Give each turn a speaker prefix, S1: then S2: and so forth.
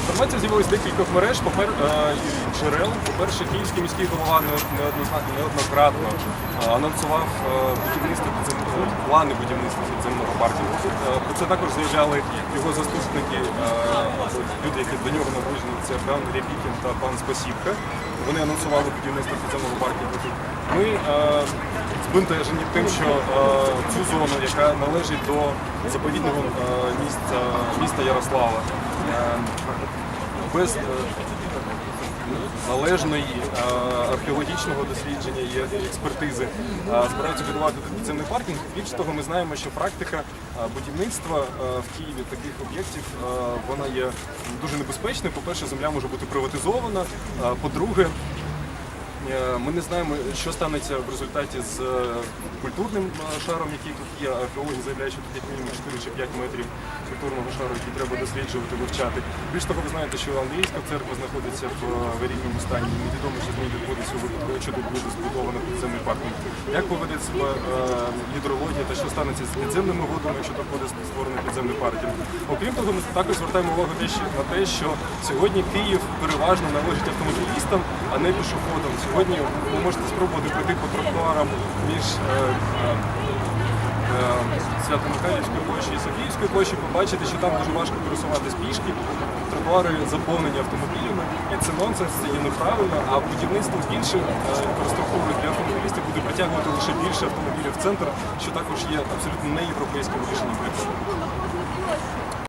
S1: Інформація з'явилася декількох мереж, попер, е, джерел. По-перше, київський міський голова не- неоднократно е, анонсував е, будівництво плани будівництва підземного паркінгу. Е, Про це також заявляли його заступники, люди, які до нього наближені. Це пан Рябікін та пан Спасівка. Вони анонсували будівництво підземного тут. Ми збентежені тим, що цю зону, яка належить до заповідного місця міста Ярослава, без е, належної е, археологічного дослідження і експертизи е, збираються будувати підземний паркінг. Більше того, ми знаємо, що практика будівництва в Києві таких об'єктів вона є дуже небезпечною. По-перше, земля може бути приватизована. По-друге, Ми не знаємо, що станеться в результаті з культурним шаром, який тут є. Археологи заявляють, що тут як мінімум 4 чи 5 метрів культурного шару, який треба досліджувати, вивчати. Більш того, ви знаєте, що Англійська церква знаходиться в е, аварійному стані. і Невідомо, що з нею відбудеться випадку, якщо тут буде збудовано підземний паркінг. Як поведе себе е, гідрологія та що станеться з підземними водами, якщо тут буде створений підземний паркінг. Окрім того, ми також звертаємо увагу на те, що сьогодні Київ переважно належить автомобілістам, а не пішоходам. Сьогодні ви можете спробувати пройти по тротуарам між е, е, е, Свято-Михайлівською площею площі побачите, що там дуже важко пересуватись пішки. Тротуари заповнені автомобілями, і це нонсенс, це є неправильно. А будівництво більше інфраструктури для автомобілістів буде притягувати лише більше автомобілів в центр, що також є абсолютно неєвропейським рішенням.